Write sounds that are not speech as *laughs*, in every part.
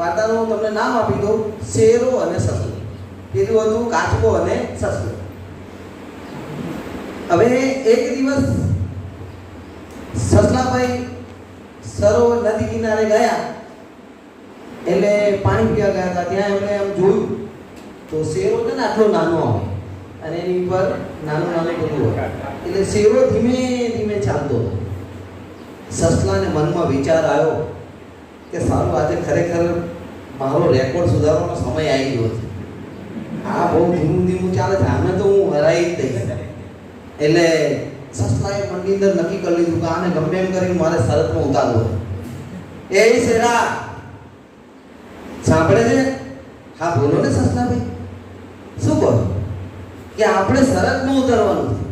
વાર્તાનું તમને નામ આપી દઉં, શેરો અને સસલો પેલું હતું કાચકો અને સસલો હવે એક દિવસ સસલાભાઈ સરોવર નદી કિનારે ગયા. એટલે પાણી પીવા ગયા હતા. ત્યાં એમણે એમ જોયું તો શેરો છે ને આટલો નાનો આવે. અને એની ઉપર નાનું નાનું બધું હોય. એટલે શેરો ધીમે ધીમે ચાલતો હતો. સસલાને મનમાં વિચાર આવ્યો કે સારું, આજે ખરેખર મારો રેકોર્ડ સુધારવાનો સમય આવી ગયો છે. આ બહુ ધીમું ધીમું ચાલે છે, આને તો હું હરાઈ જ દઈશ. એટલે સસલાએ મનની અંદર નક્કી કરી લીધું કે આને ગમે એમ કરીને મારે શરતમાં ઉતારવો એ શેરા સાંભળે છે? હા, બોલો ને સસલાભાઈ શું કહો? કે આપણે શરતમાં ઉતરવાનું છે.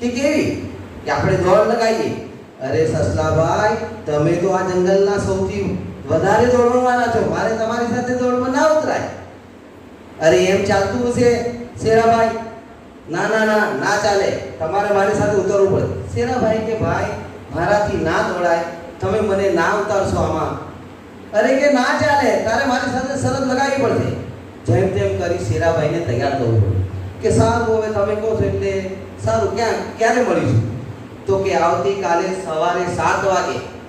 કે કેવી? કે આપણે દોડ લગાવીએ. અરે સસલાભાઈ તમે તો આ જંગલના સૌથી વધારે દોડવાના છો, મારે તમારી સાથે દોડવા ના ઉતરાય. અરે એમ ચાલતું હશે, શેરાભાઈ? ના ના ના ના ચાલે. તમારે મારી સાથે ઉતરવું પડે. શેરાભાઈ કે, ભાઈ, મારાથી ના દોડાય. તમે મને ના ઉતારશો આમાં. અરે કે, ના ચાલે. તારે મારી સાથે શરત લગાવી પડશે. જેમ તેમ કરી શેરાભાઈને તૈયાર થવું પડે કે, સારું, હવે તમે કહો છો એટલે સારું. ક્યાં, ક્યારે મળીશું? તો કે, આવતીકાલે સવારે સાત વાગે.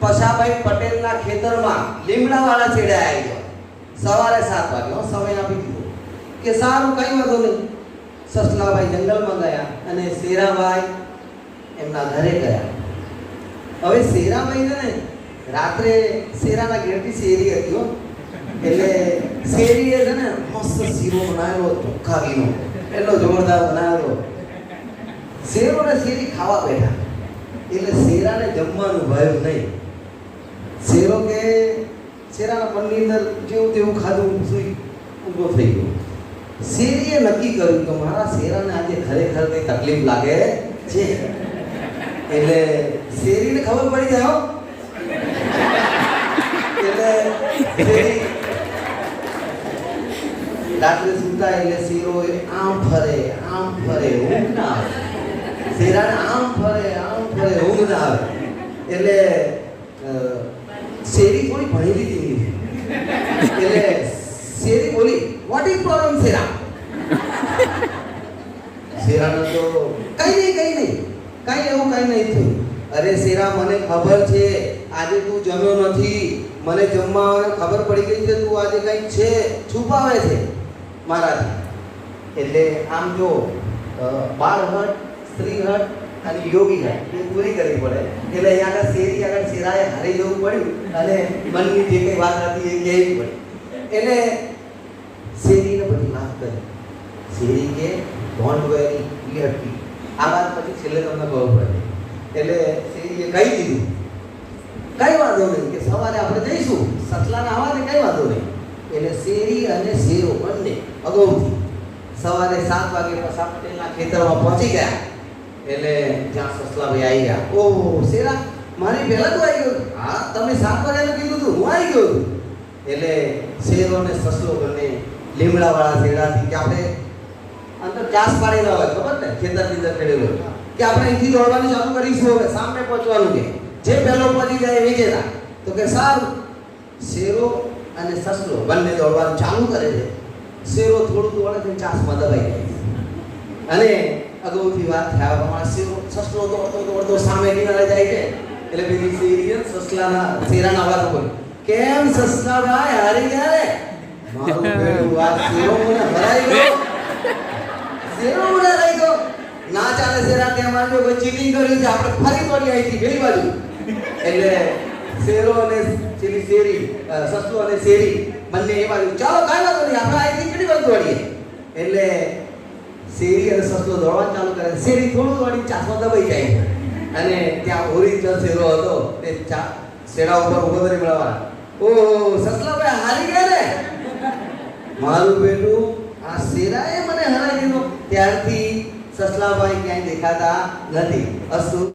પશાભાઈ પટેલના ખેતરમાં લીમડાવાળા છેડે આવી ગયો સવારે સાત વાગે. હો, સમય આપી દીધો. કે સારું, કંઈ વાંધો નહીં. સસલાભાઈ જંગલમાં ગયા અને શેરાભાઈ એમના ઘરે ગયા. હવે શેરાભાઈ છે ને, રાત્રે શેરાના ઘેરથી શેરી હતી, હો. એટલે શેરીએ છે ને, મસ્ત શીરો બનાવેલો ઘીનો. એટલો જોરદાર બનાવેલો. શેરો ને શેરી ખાવા બેઠા. એટલે શેરાને જમવાનું ભયું નહીં. શેરો કે શેરાના પનની અંદર જેવું તેવું ખાધું સુઈ ઊભો થઈ ગયો. શેરીએ નક્કી કર્યું કે મારા શેરાને આજે ખરેખર કંઈ તકલીફ લાગે છે? એટલે શેરીને ખબર પડી જાય એટલે રાત્રે સુતા એટલે શેરો આમ ફરે આમ ફરે, ઊંઘ ના આવે. શેરાને આમ ફરે આમ ફરે, ઊંઘ ના આવે. એટલે શેરી થોડી ભણી લીધી એટલે શેરી બોલી વોટ ઇઝ પ્રોબ્લેમ શેરા? શેરાનો તો કઈ નહીં કઈ નહીં. કઈ એવું કઈ નહીં થયું. અરે શેરા, મને ખબર છે. આજે તું જમ્યો નથી. મને જમવા ખબર પડી ગઈ છે, તું આજે કંઈક છે, છુપાવે છે મારાથી. એટલે આમ જો બાળ હટ સ્ત્રી હટ અને યોગી હટ એ પૂરી કરવી પડે. એટલે અહીંયા આગળ શેરી આગળ શેરાએ હારી જવું પડ્યું અને મનની જે કંઈ વાત હતી એ કહેવી પડી. એટલે શેરીને બધી વાત કરી. શેરી કે ડોન્ટ વેરી બી હટકી આ વાત પછી છેલ્લે તમને ખબર પડે. એટલે શેરીએ કહી દીધું. કઈ વાંધો નહીં કે સવારે આપણે જઈશું. સતલાના આવવાને કઈ વાંધો નહીં. એટલે શેરી અને શેરો બંને અગાઉથી સવારે સાત વાગે પસા પટેલના ખેતરમાં પહોંચી ગયા. એટલે ત્યાં સસલાભાઈ આવી ગયા ઓહો, શેરા? મારી પહેલા તો આવી ગયો હા, તમે સાત વાગ્યાનું કીધું હતું. હું આવી ગયો એટલે શેરો અને સસલો બંને લીમડાવાળા શેરાથી કે આપણે અંદર ચાસ પાડેલા હોય, ખબર ને? ખેતર અંદર ખેડેલો કે આપણે અહીંથી દોડવાનું ચાલુ કરીશું હવે, સામે પહોંચવાનું કે. જે પહેલો પહોંચી જાય વિજેતા. તો કે સારું. શેરો અને સસલો બંને દોડવાનું ચાલુ કરે છે. શેરો થોડું દોડે છે ચાસમાં દબાઈ જાય અને અગાઉથી વાત થયા પ્રમાણે સસલો તો દોડતો સામે કિનારે જાય છે. એટલે પેલી શેરીએ સસલાના શેરાના અવાજ બોલ. કેમ સસલા ભાઈ હારી ગયા રે? મારું *laughs* વાત શેરો મને હરાઈ ગયો. શેરો મને હરાઈ ગયો? ના ચાલે શેરા ત્યાં માનજો કોઈ ચીટિંગ કર્યું છે આપણે ફરી દોડી આવી હતી પેલી બાજુ. એટલે શેરો અને પેલી શેરી સસલો અને શેરી બંને એ બાજુ ચાલો કાંઈ વાંધો નહીં આપણે હતી કેટલી બાજુ દોડીએ? એટલે શેરી અને સસલો દોડવા ચાલુ કરે. શેરી થોડું દોડી ચાસમાં દબાઈ જાય. અને ત્યાં ઓરિજિનલ શેરો હતો. તે ચા શેરા ઉપર ઊભો કરી મળવા ઓ સસલા ભાઈ, હારી ગયા ને? મારું બેટું આ શેરાએ મને હરાવી દીધો. ત્યારથી સસલાભાઈ ક્યાંય દેખાતા નથી. અસુ